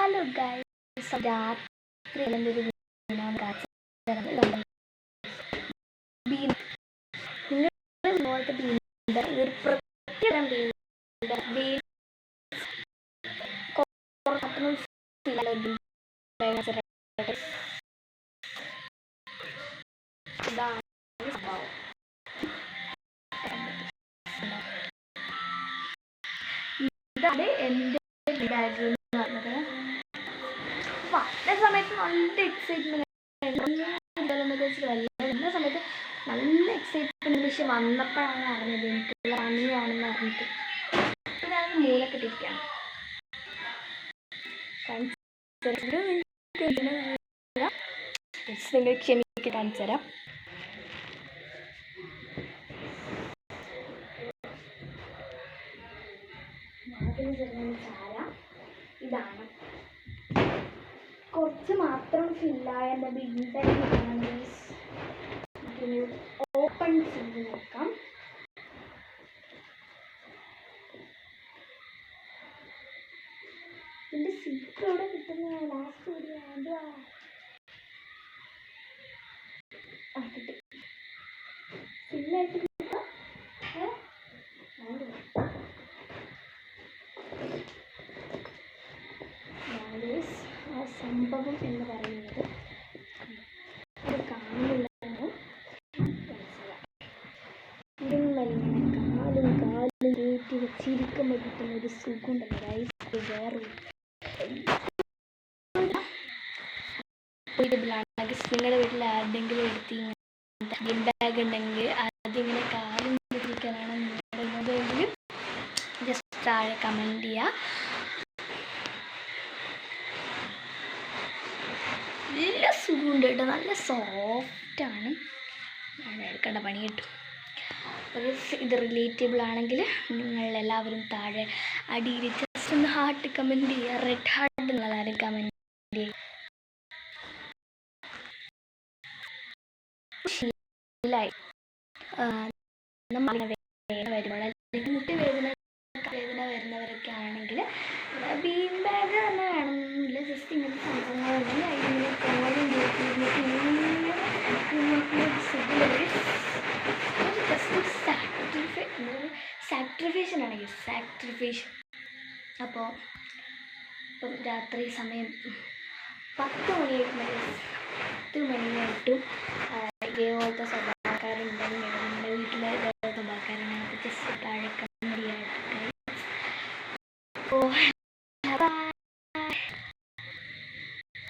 Hello guys രാത്രി എന്തൊരു been നിങ്ങൾ ഇതുപോലത്തെ ബീൻ ഒരു പ്രത്യേക ബീൻ ബീൻ കുറച്ചും ഇതാണ് എന്റെ പറഞ്ഞത് വന്ന സമയത്ത് നല്ല എക്സൈറ്റ്മെന്റ് വന്ന സമയത്ത് നല്ല എക്സൈറ്റ്മെന്റ് പക്ഷെ വന്നപ്പോഴാണ് അറിഞ്ഞത് എനിക്കുള്ള പണിയാണെന്ന് അറിഞ്ഞിട്ട്. പിന്നെ അത് മൂലൊക്കെ ഇട്ടിരിക്കുകയാണ് നിങ്ങൾ ക്ഷമിക്ക് കാണിച്ചു തരാം ഇതാണ്. കുറച്ച് മാത്രം ഫില്ലായ ബിന്റെ ഓപ്പൺ ചെയ്ത് നോക്കാം ഇതിന്റെ സിപ്പ് എവിടെ കിട്ടുന്ന ലാസ്റ്റ് വീഡിയോ അത് ആ ഫില്ലായിട്ട് കിട്ടാം ഏ അത് ഗൈസ് ആ സംഭവം എന്ന് പറയുന്നത് അത് കാണുന്നില്ലെന്ന് കാലും കാലും കയറ്റി വെച്ചിരിക്കുമ്പോൾ കിട്ടുന്ന ഒരു സുഖമുണ്ടല്ലോ ഗൈസ് വേറെ നിങ്ങളുടെ വീട്ടിൽ ആരുടെങ്കിലും എടുത്ത് ബാഗ് ഉണ്ടെങ്കിൽ അതിങ്ങനെ കാലും ജസ്റ്റ് താഴെ കമന്റ് ചെയ്യുക സുഖമുണ്ട് കേട്ടോ. നല്ല സോഫ്റ്റാണ് എടുക്കേണ്ട പണി കിട്ടും. അപ്പോൾ ഇത് റിലേറ്റബിൾ ആണെങ്കിൽ നിങ്ങൾ എല്ലാവരും താഴെ അടിയിൽ ജസ്റ്റ് ഒന്ന് ഹാർട്ട് കമന്റ് ചെയ്യുക. റെഡ് ഹാർട്ട് എന്നുള്ളതാരും കമന്റ് ചെയ്യുക ശീലായി. നമ്മൾ വേദന വരുമ്പോൾ അല്ലെങ്കിൽ മുട്ടി വേദന വേദന വരുന്നവരൊക്കെ ആണെങ്കിൽ ബീൻ ബാഗ് തന്നെ വേണമെന്നില്ല ജസ്റ്റ് ഇങ്ങനത്തെ സംഭവങ്ങളുണ്ടെങ്കിൽ അതിങ്ങനെ സാക്രിഫിഷൻ ആണെങ്കിൽ സാക്രിഫിഷൻ അപ്പോൾ ഇപ്പം രാത്രി സമയം പത്ത് മണിയൊക്കെ പത്ത് മണിയായിട്ടും ഇതേപോലത്തെ സ്വഭാവക്കാരുണ്ടെങ്കിൽ നമ്മുടെ വീട്ടിലെ സ്വഭാവക്കാരുണ്ടെങ്കിൽ ജസ്റ്റ് താഴെ കമ്മിയായിട്ട് അപ്പോൾ